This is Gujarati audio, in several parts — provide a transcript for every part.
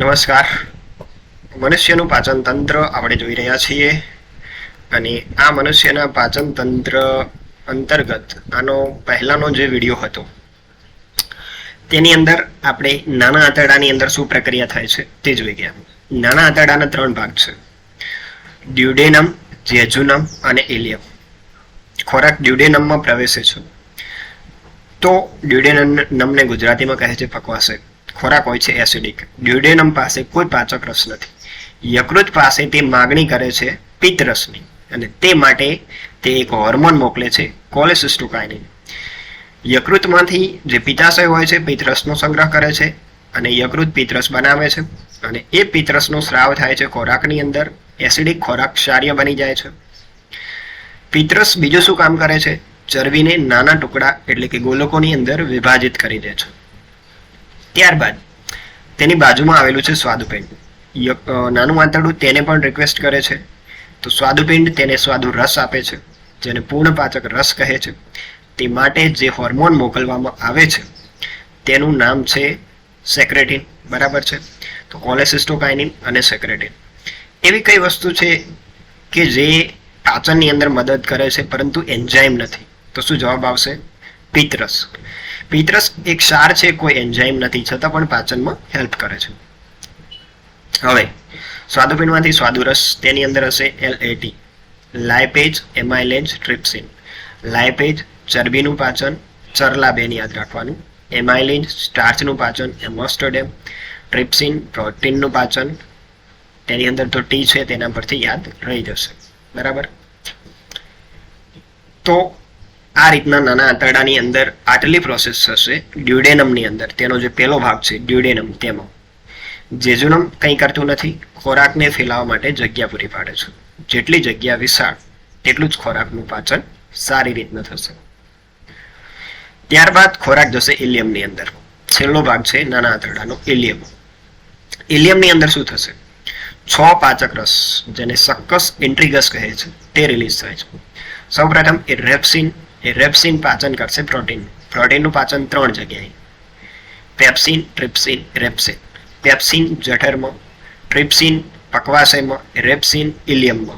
નમસ્કાર. મનુષ્યનું પાચન તંત્ર આપણે જોઈ રહ્યા છીએ અને આ મનુષ્યના પાચન તંત્ર અંતર્ગત આનો પહેલાનો જે વીડિયો હતો, તેની અંદર આપણે નાના આંતરડાની અંદર શું પ્રક્રિયા થાય છે તે જોઈ ગયા. નાના આંતરડાના ત્રણ ભાગ છે. ડ્યુડેનમ, જેજુનમ અને એલિયમ. ખોરાક ડ્યુડેનમમાં પ્રવેશે છે. તો ડ્યુડેનમને ગુજરાતીમાં કહે છે પકવાશે ખોરાક હોય છે એસિડિક. ડ્યુડેનમ પાસે કોઈ પાચક રસ નથી. યકૃત પાસે તે માગણી કરે છે પિત્તરસની અને તે માટે તે એક હોર્મોન મોકલે છે કોલેસિસ્ટોકાઇનિન યકૃતમાંથી જે પિત્તાશય હોય છે પિત્તરસનો સંગ્રહ કરે છે અને યકૃત પિત્તરસ બનાવે છે. અને એ પિત્તરસનો સ્રાવ થાય છે ખોરાકની અંદર. એસિડિક ખોરાક ક્ષાર્ય બની જાય છે. પિત્તરસ બીજું શું કામ કરે છે? ચરબીને નાના ટુકડા એટલે કે ગોલકોની અંદર વિભાજિત કરી દે છે. ત્યારબાદ તેની બાજુમાં આવેલું છે સ્વાદુપિંડ. નાનું આંતરડું તેને પણ રિક્વેસ્ટ કરે છે. તો સ્વાદુપિંડ તેને સ્વાદુ રસ આપે છે, જેને પૂર્ણ પાચક રસ કહે છે. તે માટે જે હોર્મોન મોકલવામાં આવે છે, તેનું નામ છે સેક્રેટિન બરાબર છે? તો કોલેસિસ્ટોકાઇનિન અને સેક્રેટિન એવી કઈ વસ્તુ છે કે જે પાચનની અંદર મદદ કરે છે, પરંતુ એન્ઝાઇમ નથી? તો શું જવાબ આવશે? પિત્તરસ પિત્તરસ એક સાર છે, કોઈ એન્ઝાઇમ નથી, છતાં પણ પાચનમાં હેલ્પ કરે છે. હવે, સ્વાદુપિંડમાંથી સ્વાદુરસ, તેની અંદર હશે L AT lipase amylase trypsin lipase ચરબીનું પાચન, ચરલા બેન યાદ રાખવાનું. એમાઇલેજ સ્ટાર્ચનું પાચન એમોસ્ટોડેમ ટ્રિપ્સિન પ્રોટીનનું પાચન. તેની અંદર તો ટી છે, તેના પરથી યાદ રહી જશે. બરાબર? તો આ રીતના નાના આંતરડાની અંદર આટલી પ્રોસેસ થશે ડ્યુડેનમની અંદર. તેનો જે પહેલો ભાગ છે ડ્યુડેનમ તેમાં. જેજુનમ કંઈ કરતું નથી, ખોરાકને ફેલાવવા માટે જગ્યા પૂરી પાડે છે. જેટલી જગ્યા વિશાળ, તેટલું જ ખોરાકનું પાચન સારી રીતના થશે. ત્યારબાદ ખોરાક જશે ઇલિયમની અંદર. છેલ્લો ભાગ છે, નાના આંતરડાનો ઇલિયમ ઇલિયમની અંદર શું થશે? છ પાચક રસ, જેને સક્કસ ઇન્ટ્રીગસ કહે છે, તે રિલીઝ થાય છે. સૌપ્રથમ એ રેપ્સિન એ રેપ્સિન પાચન કરશે પ્રોટીન. પ્રોટીનનું પાચન ત્રણ જગ્યાએ. Pepsin, trypsin, રેપ્સિન. પેપ્સિન જઠરમાં, ટ્રિપ્સિન પકવાશયમાં, રેપ્સિન ઇલિયમમાં.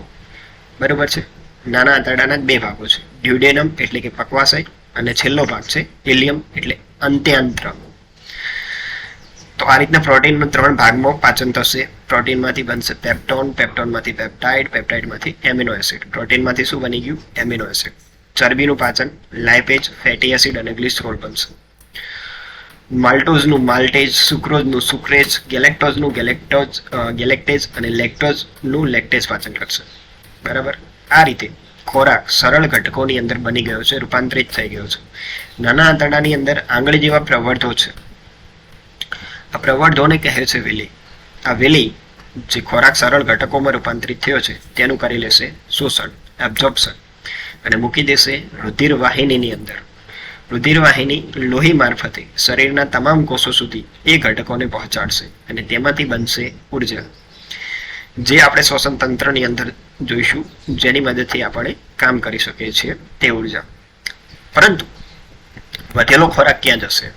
બરાબર છે? નાના આંતરડાના બે ભાગો છે. ડ્યુડેનમ એટલે કે પકવાશય અને છેલ્લો ભાગ છે ઇલિયમ એટલે અંત્યાંત્ર. તો આ રીતના પ્રોટીનનું ત્રણ ભાગમાં પાચન થશે. પ્રોટીનમાંથી બનશે પેપ્ટોન, પેપ્ટોનમાંથી પેપ્ટાઇડ, પેપ્ટાઇડમાંથી એમિનો એસિડ. પ્રોટીનમાંથી શું બની ગયું? Amino acid. ચરબીનું પાચન લાઇપેજ ફેટી એસિડ અને ગ્લિસરોલ બનશે. માલ્ટોઝનું માલ્ટેજ સુક્રોઝનું સુક્રેજ ગેલેક્ટોઝનું ગેલેક્ટોઝ ગેલેક્ટેજ અને લેક્ટોઝનું લેક્ટેજ પાચન કરશે. બરાબર? આ રીતે ખોરાક સરળ ઘટકોની અંદર બની ગયો છે, રૂપાંતરિત થઈ ગયો છે. નાના આંતરડાની અંદર આંગળી જેવા પ્રવર્ધો છે. આ પ્રવર્ધોને કહે છે વેલી. આ વેલી જે ખોરાક સરળ ઘટકોમાં રૂપાંતરિત થયો છે, તેનું કરી લેશે શોષણ એબ્ઝોર્પ્શન અને મૂકી દેશે રુધિર વાહિનીની અંદર. રુધિર વાહિની લોહી મારફતે શરીરના તમામ કોષો સુધી એ ઘટકોને પહોંચાડશે અને તેમાંથી બનશે ઊર્જા. જે આપણે શ્વસન તંત્રની અંદર જોઈશું, જેની મદદથી આપણે કામ કરી શકીએ છીએ તે ઊર્જા. પરંતુ વધેલો ખોરાક ક્યાં જશે?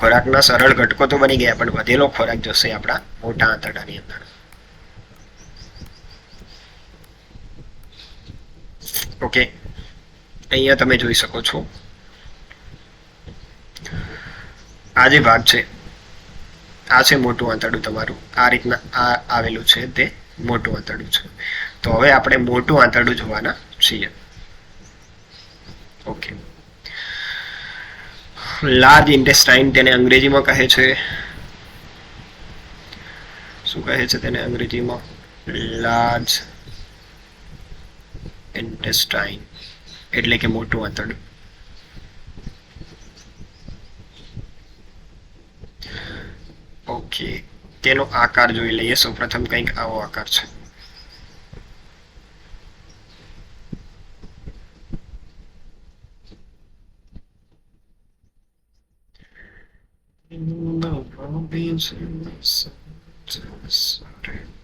ખોરાકના સરળ ઘટકો તો બની ગયા, પણ વધેલો ખોરાક જશે આપણા મોટા આંતરડાની અંદર. ઓકે અહીંયા તમે જોઈ શકો છો. આ જે ભાગ છે, આ છે મોટું આંતરડું તમારું. આ રીતના આ આવેલું છે તે મોટું આંતરડું છે. તો હવે આપણે મોટું આંતરડું જોવાના છીએ. ઓકે લાર્જ ઇન્ટેસ્ટાઇન તેને અંગ્રેજીમાં કહે છે. શું કહે છે તેને અંગ્રેજીમાં? લાર્જ ઇન્ટેસ્ટાઇન એટલે કે મોટું આંતરડું ઓકે તેનો આકાર જોઈ લઈએ. સૌપ્રથમ કંઈક આવો આકાર છે. In the provinces of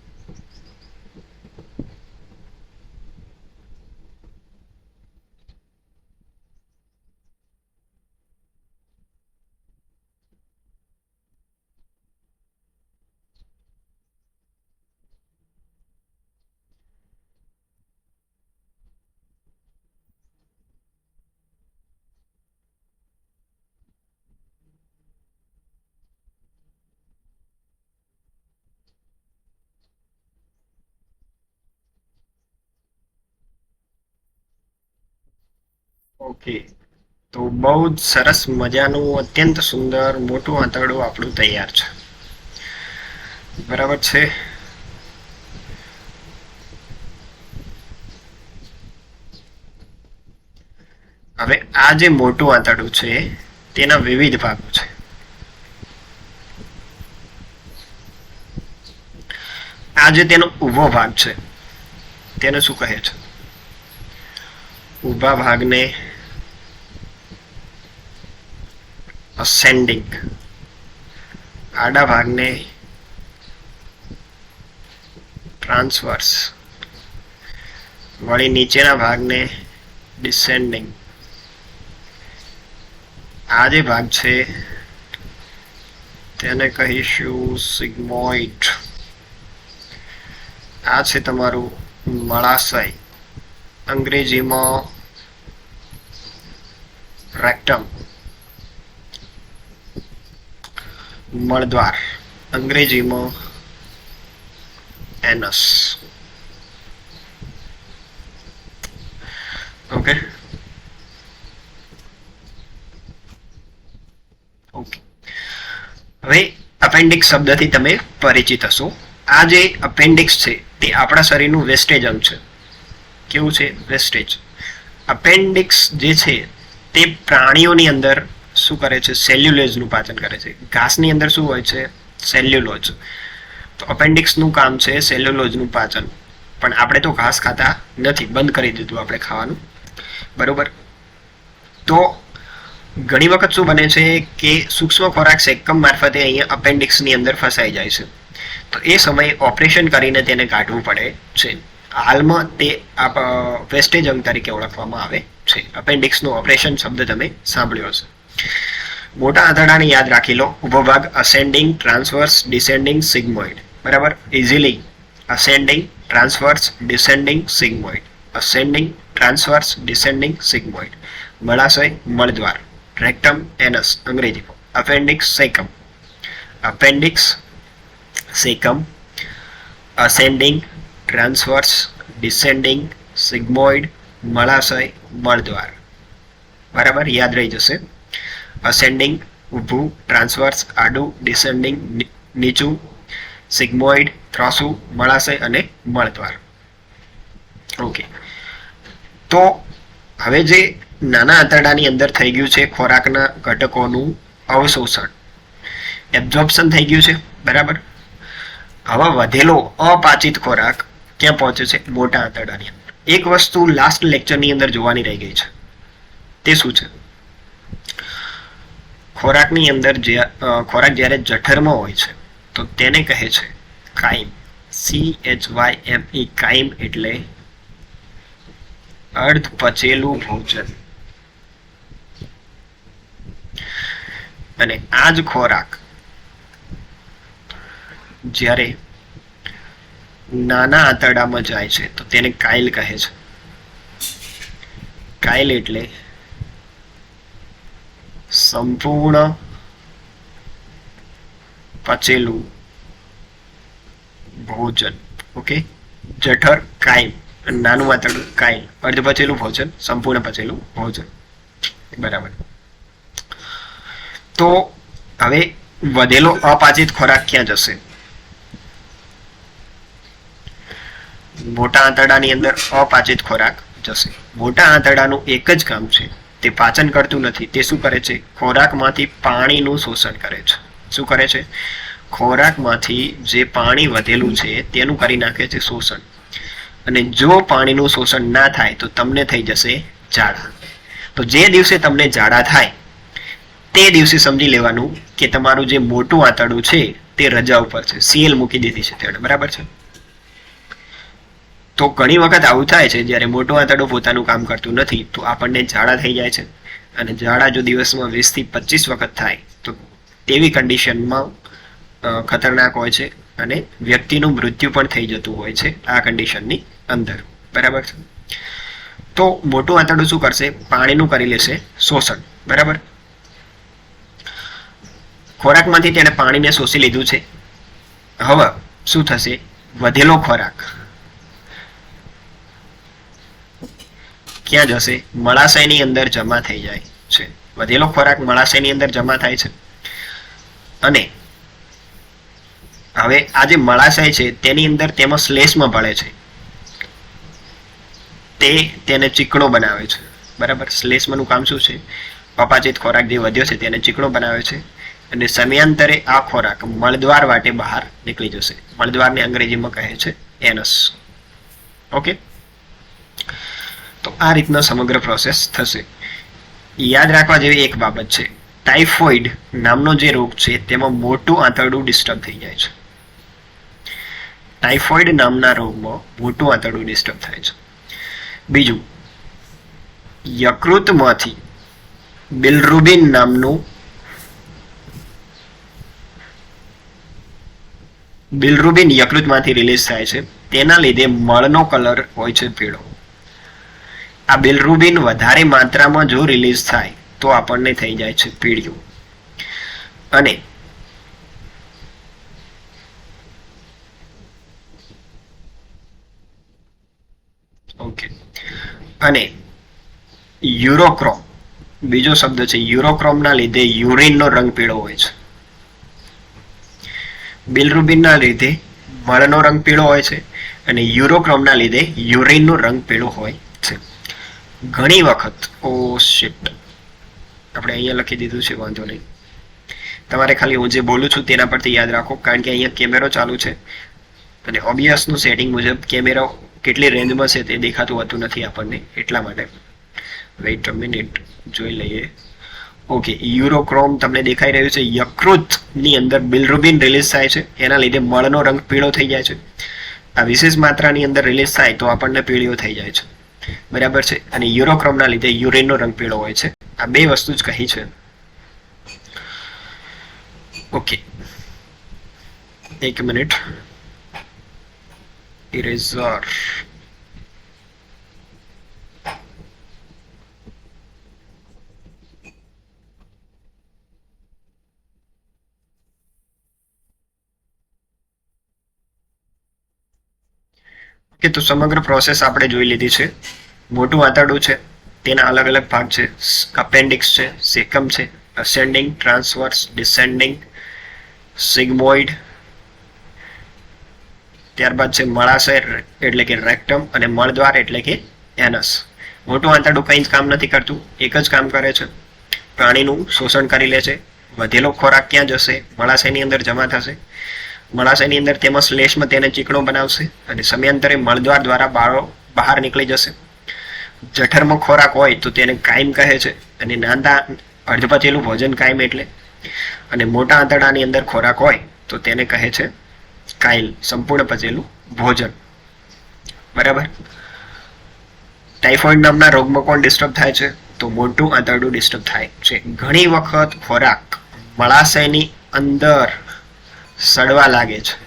okay. તો બહુ જ સરસ મજાનું, અત્યંત સુંદર, મોટું આંતરડું આપણું તૈયાર છે. બરાબર છે? હવે આ જે મોટું આંતરડું છે, તેના વિવિધ ભાગો છે. આ જે તેનો ઊભો ભાગ છે, તેને શું કહે છે? ઊભા ભાગને અસેન્ડિંગ આડા ભાગને ટ્રાન્સવર્સ વળી નીચેના ભાગને ડિસેન્ડિંગ આ જે ભાગ છે તેને કહીશું સિગ્મોઇટ આ છે તમારું મળાશય અંગ્રેજીમાં રેક્ટમ મળદ્વાર. અંગ્રેજીમાં એનસ ઓકે ઓકે હવે અપેન્ડિક્સ શબ્દથી તમે પરિચિત હશો. આ જે અપેન્ડિક્સ છે, તે આપણા શરીરનું વેસ્ટેજ અંગ છે. કેવું છે? વેસ્ટેજ. અપેન્ડિક્સ જે છે, તે પ્રાણીઓની અંદર શું કરે છે? સેલ્યુલોઝનું પાચન કરે છે. ઘાસની અંદર શું હોય છે? સેલ્યુલોઝ. તો અપેન્ડિક્સનું કામ છે સેલ્યુલોઝનું પાચન. પણ આપણે તો ઘાસ ખાતા નથી. બંધ કરી દીધું આપણે ખાવાનું. બરોબર? તો ઘણી વખત શું બને છે કે સૂક્ષ્મ ખોરાક સેકમ મારફતે અહીંયા અપેન્ડિક્સની અંદર ફસાઈ જાય છે. તો એ સમયે ઓપરેશન કરીને તેને કાઢવું પડે છે. હાલમાં તે વેસ્ટેજ અંગ તરીકે ઓળખવામાં આવે છે. અપેન્ડિક્સનું ઓપરેશન શબ્દ તમે સાંભળ્યો હશે. મોટા આંતરડાને યાદ રાખી લો. ઉપભાગ અસેન્ડિંગ ટ્રાન્સવર્સ ડિસેન્ડિંગ સિગ્મોઇડ બરાબર? Easily ascending transverse descending sigmoid ascending transverse descending sigmoid મળાશય, મળદ્વાર. રેક્ટમ એનસ અંગ્રેજીમાં appendix caecum appendix caecum ascending transverse, descending, sigmoid, મળાશય, મળદ્વાર. બરાબર? યાદ રહી જશે. અસેન્ડિંગ ઊભું. ટ્રાન્સવર્સ આડું. ડિસેન્ડિંગ નીચું. સિગ્મોઇડ થ્રોસું મળાશય અને મળદ્વાર. ઓકે તો હવે જે નાના આંતરડાની અંદર થઈ ગયું છે, ખોરાકના ઘટકોનું અવશોષણ. એબ્ઝોર્પ્શન થઈ ગયું છે. બરાબર? આવા વધેલો અપાચિત ખોરાક ક્યાં પહોંચે છે? મોટા આંતરડાની એક વસ્તુ લાસ્ટ લેક્ચરની અંદર જોવાની રહી ગઈ છે. તે શું છે? ખોરાકની અંદર જે ખોરાક જ્યારે જઠરમાં હોય છે, તો તેને કહે છે chyme C H Y M E chyme એટલે અર્ધ પચેલું ભોજન. અને આ જ ખોરાક જ્યારે નાના આંતરડામાં જાય છે, તો તેને કાઇલ કહે છે. કાઇલ એટલે સંપૂર્ણ પચેલું ભોજન. ઓકે જઠર, કાયમ. નાનું આંતરડું, કાયલ. અર્ધ પચેલું ભોજન, સંપૂર્ણ પચેલું ભોજન. બરાબર. તો હવે વધેલો અપાચિત ખોરાક ક્યાં જશે? મોટા આંતરડાની અંદર અપાચિત ખોરાક જશે. મોટા આંતરડાનું એક જ કામ છે, તે પાચન કરતું નથી. તે શું કરે છે? ખોરાકમાંથી પાણીનું શોષણ કરે છે. શું કરે છે? ખોરાકમાંથી જે પાણી વધેલું છે, તેનું કરી નાખે છે શોષણ. અને જો પાણીનું શોષણ ના થાય, તો તમને થઈ જશે ઝાડા. તો જે દિવસે તમને ઝાડા થાય, તે દિવસે સમજી લેવાનું કે તમારું જે મોટું આંતરડું છે, તે રજા ઉપર છે. સીએલ મૂકી દીધી છે તેણે બરાબર છે? તો ઘણી વખત આવું થાય છે, જ્યારે મોટું આંતરડું પોતાનું કામ કરતું નથી, તો આપણને ઝાડા થઈ જાય છે. અને ઝાડા જો દિવસમાં વીસથી પચીસ વખત થાય, તો તેવી કન્ડિશનમાં ખતરનાક હોય છે અને વ્યક્તિનું મૃત્યુ પણ થઈ જતું હોય છે આ કન્ડિશનની અંદર. બરાબર છે? તો મોટું આંતરડું શું કરશે? પાણીનું કરી લેશે શોષણ. બરાબર? ખોરાકમાંથી તેણે પાણીને શોષી લીધું છે. હવે શું થશે? વધેલો ખોરાક. ક્યાં જશે? મળાશયની અંદર જમા થઈ જાય છે. વધેલો ખોરાક મળાશયની અંદર જમા થાય છે. અને હવે આ જે મળાશય છે, તેની અંદર તેમાં શ્લેષમાં ભળે છે. તે તેને ચીકણો બનાવે છે. બરાબર? શ્લેષ્મનું કામ શું છે? અપાચિત ખોરાક જે વધ્યો છે, તેને ચીકણો બનાવે છે. અને સમયાંતરે આ ખોરાક મળદ્વાર વાટે બહાર નીકળી જશે. મળદ્વારને અંગ્રેજીમાં કહે છે એનસ. ઓકે? તો આ રીતનો સમગ્ર પ્રોસેસ થશે. યાદ રાખવા જેવી એક બાબત છે. ટાઇફોઇડ નામનો જે રોગ છે, તેમાં મોટું આંતરડું ડિસ્ટર્બ થઈ જાય છે. ટાઇફોઇડ નામના રોગમાં મોટું આંતરડું ડિસ્ટર્બ થાય છે. બીજું, યકૃતમાંથી બિલરુબિન નામનું બિલરુબિન યકૃતમાંથી રિલીઝ થાય છે. તેના લીધે મળનો કલર હોય છે પીળો. આ બિલરુબિન વધારે માત્રામાં જો રિલીઝ થાય, તો આપણને થઈ જાય છે પીળિયું. અને ઓકે. અને યુરોક્રોમ, બીજો શબ્દ છે, યુરોક્રોમના લીધે યુરિનનો રંગ પીળો હોય છે. બિલરુબિનના લીધે મળનો રંગ પીળો હોય છે અને યુરોક્રોમના લીધે યુરિનનો રંગ પીળો હોય ઘણી વખત. ઓ શિટ આપણે અહીંયા લખી દીધું છે, વાંધો નહીં. તમારે ખાલી હું જે બોલું છું તેના પરથી યાદ રાખો, કારણ કે અહીંયા કેમેરો ચાલુ છે. અને ઓબિયસનું સેટિંગ મુજબ કેમેરો કેટલી રેન્જમાં છે તે દેખાતું હોતું નથી આપણને, એટલા માટે. વેઇટ અ મિનિટ જોઈ લઈએ. ઓકે યુરોક્રોમ તમને દેખાઈ રહ્યું છે. યકૃતની અંદર બિલરુબિન રિલીઝ થાય છે. એના લીધે મળનો રંગ પીળો થઈ જાય છે. આ વિશેષ માત્રાની અંદર રિલીઝ થાય તો આપણને પીળીઓ થઈ જાય છે. બરાબર છે. અને યુરોક્રોમના લીધે યુરેનનો રંગ પીળો હોય છે. આ બે વસ્તુ જ કહી છે. ઓકે. એક મિનિટ. ઇરેઝર તો સમગ્ર પ્રોસેસ આપણે જોઈ લીધી છે. મોટું આંતરડું છે. તેના અલગ અલગ ભાગ છે. અપેન્ડિક્સ છે, સેકમ છે અસેન્ડિંગ ટ્રાન્સવર્સ ડિસેન્ડિંગ સિગમોઇડ ત્યારબાદ છે મળાશય એટલે કે રેક્ટમ અને મળદ્વાર એટલે કે એનસ મોટું આંતરડું કંઈ જ કામ નથી કરતું. એક જ કામ કરે છે. પ્રાણીનું શોષણ કરી લે છે. વધેલો ખોરાક ક્યાં જશે? મળાશયની અંદર જમા થશે. મળાશયની અંદર તેમાં શ્લેષમાં તેને ચીકણો બનાવશે અને સમયાંતરે મળદ્વાર દ્વારા બાળો બહાર નીકળી જશે. જઠરમાં ખોરાક હોય તો તેને કાયમ કહે છે અને નાના અર્ધપચેલું ભોજન કાયમ એટલે. અને મોટા આંતરડાની અંદર ખોરાક હોય તો તેને કહે છે કાયલ, સંપૂર્ણ પચેલું ભોજન. બરાબર? ટાઇફોઇડ નામના રોગમાં કોણ ડિસ્ટર્બ થાય છે? તો મોટું આંતરડું ડિસ્ટર્બ થાય છે. ઘણી વખત ખોરાક મળાશયની અંદર સડવા લાગે છે.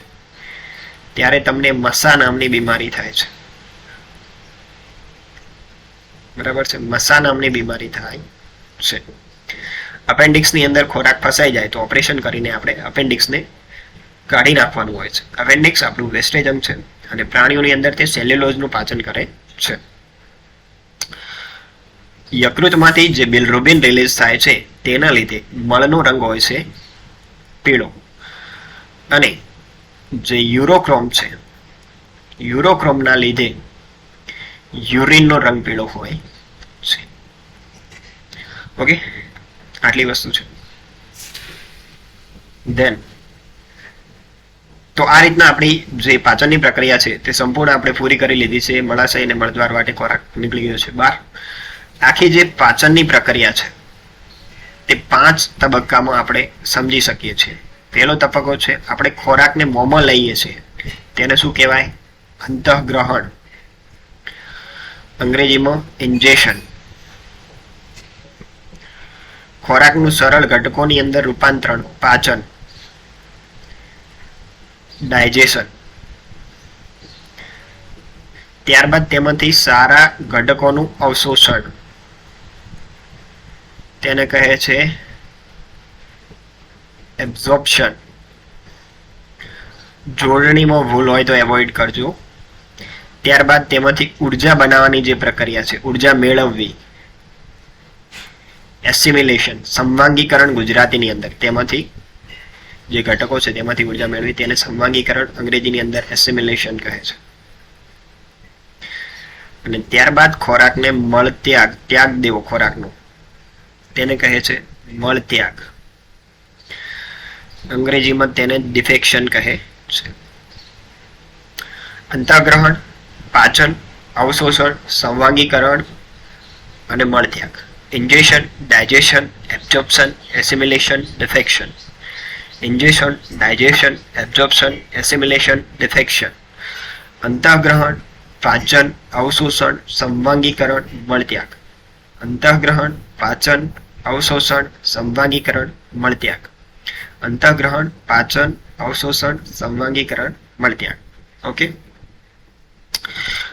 ત્યારે તમને મસા નામની બીમારી થાય છે. બરાબર છે? મસા નામની બીમારી થાય છે. અપેન્ડિક્સની અંદર ખોરાક ફસાઈ જાય તો ઓપરેશન કરીને આપણે અપેન્ડિક્સને કાઢી નાખવાનું હોય છે. અપેન્ડિક્સ આપણું વેસ્ટેજમ છે અને પ્રાણીઓની અંદર તે સેલ્યુલોઝનું પાચન કરે છે. યકૃતમાંથી જે બિલરોબિન રિલીઝ થાય છે, તેના લીધે મળનો રંગ હોય છે પીળો. અને જે યુરોક્રોમ છે, યુરોક્રોમના લીધે યુરિનનો રંગ પીળો હોય છે. ઓકે આટલી વસ્તુ છે. દેન તો આ રીતના આપણી જે પાચનની પ્રક્રિયા છે, તે સંપૂર્ણ આપણે પૂરી કરી લીધી છે, મળાશય અને મળદ્વાર માટે ખોરાક નીકળી ગયો છે. બહાર આખી જે પાચનની પ્રક્રિયા છે, તે પાંચ તબક્કામાં આપણે સમજી શકીએ છીએ. પહેલો તબક્કો છે, આપણે ખોરાકને મોંમાં લઈએ છીએ. તેને શું કહેવાય? અંતઃગ્રહણ. અંગ્રેજીમાં ઇન્જેશન ખોરાકનું સરળ ઘટકોની અંદર રૂપાંતરણ, પાચન. ડાયજેશન. ત્યારબાદ તેમાંથી સારા ઘટકોનું અવશોષણ. તેને કહે છે એબ્ઝોર્પ્શન જોડણીમાં ભૂલ હોય તો એવોઇડ કરજો. ત્યારબાદ તેમાંથી ઊર્જા બનાવવાની જે પ્રક્રિયા છે, ઊર્જા મેળવવી. એસિમિલેશન સંવાંગીકરણ ગુજરાતીની અંદર. તેમાંથી જે ઘટકો છે, તેમાંથી ઊર્જા મેળવી, તેને સંવાંગીકરણ અંગ્રેજીની અંદર એસિમિલેશન કહે છે. અને ત્યારબાદ ખોરાકને મળ ત્યાગ દેવો, ખોરાકનો. તેને કહે છે મળ ત્યાગ અંગ્રેજીમાં તેને ડિફેક્શન કહે છે. અંતઃગ્રહણ, પાચન, અવશોષણ, સંવાંગીકરણ અને મળત્યાગ. Ingestion digestion absorption assimilation defecation ingestion digestion absorption assimilation defecation અંતઃગ્રહણ પાચન અવશોષણ સંવાંગીકરણ મળત્યાગ અંતઃગ્રહણ પાચન અવશોષણ સંવાંગીકરણ મળત્યાગ અંતઃગ્રહણ, પાચન, અવશોષણ, સંવાંગીકરણ મળત્યાગ ઓકે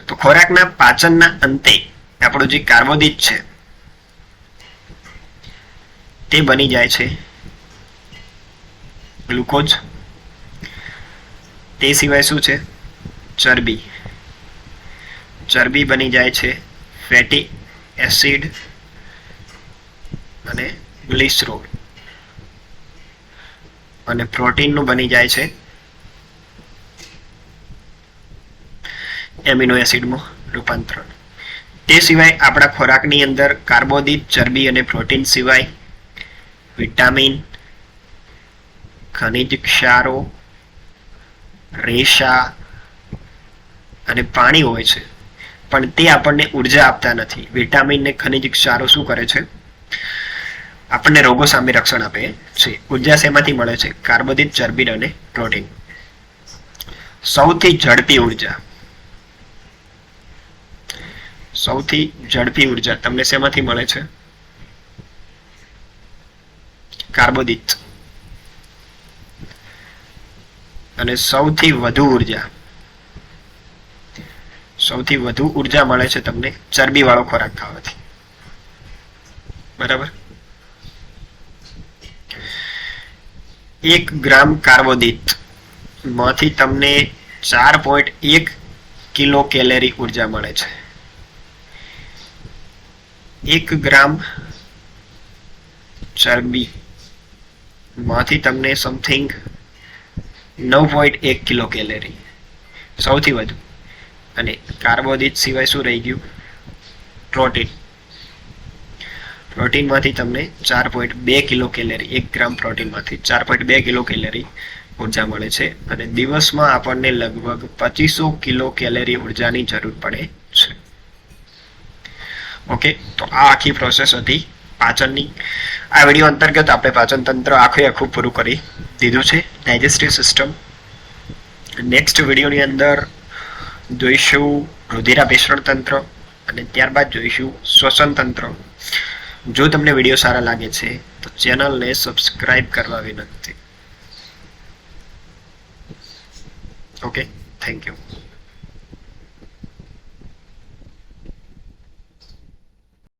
તો ખોરાકના પાચનના અંતે આપણું જે કાર્બોદિત છે, તે બની જાય છે ગ્લુકોઝ. તે સિવાય શું છે? ચરબી. ચરબી બની જાય છે ફેટી એસિડ અને ગ્લિસરોલ. અને પ્રોટીનનું બની જાય છે. એમિનો એસિડમાં રૂપાંતરણ. તે સિવાય આપણા ખોરાકની અંદર કાર્બોદિત, ચરબી અને પ્રોટીન સિવાય વિટામિન, ખનિજ, ક્ષારો, રેશા અને પાણી હોય છે. પણ તે આપણને ઊર્જા આપતા નથી. વિટામિન ને ખનિજ, ક્ષારો શું કરે છે? આપણને રોગો સામે રક્ષણ આપે છે. ઊર્જા શેમાંથી મળે છે? કાર્બોદિત ચરબી અને પ્રોટીન. સૌથી ઝડપી ઊર્જા. સૌથી ઝડપી ઊર્જા તમને શેમાંથી મળે છે? કાર્બોદિત. અને સૌથી વધુ ઊર્જા. સૌથી વધુ ઊર્જા મળે છે તમને ચરબી વાળો ખોરાક ખાવાથી. બરાબર? એક ગ્રામ કાર્બોદિત, માંથી તમને ચાર પોઈન્ટ એક કિલો કેલેરી ઊર્જા મળે છે. એક ગ્રામ ચરબી, માંથી તમને સમથિંગ નવ પોઈન્ટ એક કિલો કેલેરી. સૌથી વધુ. અને કાર્બોદિત સિવાય શું રહી ગયું? પ્રોટીન. પ્રોટીનમાંથી તમને ચાર પોઈન્ટ બે કિલો કેલેરી, એક ગ્રામ પ્રોટીનમાંથી ચાર પોઈન્ટ બે કિલો કેલેરી ઊર્જા મળે છે. અને દિવસમાં આપણને લગભગ પચીસો કિલો કેલેરી ઉર્જાની જરૂર પડે છે. ઓકે, તો આ આખી પ્રોસેસ હતી પાચનની. આ વીડિયો અંતર્ગત આપણે પાચન તંત્ર આખે આખું પૂરું કરી દીધું છે. ડાયજેસ્ટિવ સિસ્ટમ નેક્સ્ટ વિડીયોની અંદર જોઈશું રુધિરાભિસરણ તંત્ર અને ત્યારબાદ જોઈશું શ્વસન તંત્ર. જો તમને વીડિયો સારા લાગે છે તો ચેનલને સબસ્ક્રાઈબ કરવા વિનંતી. Okay thank you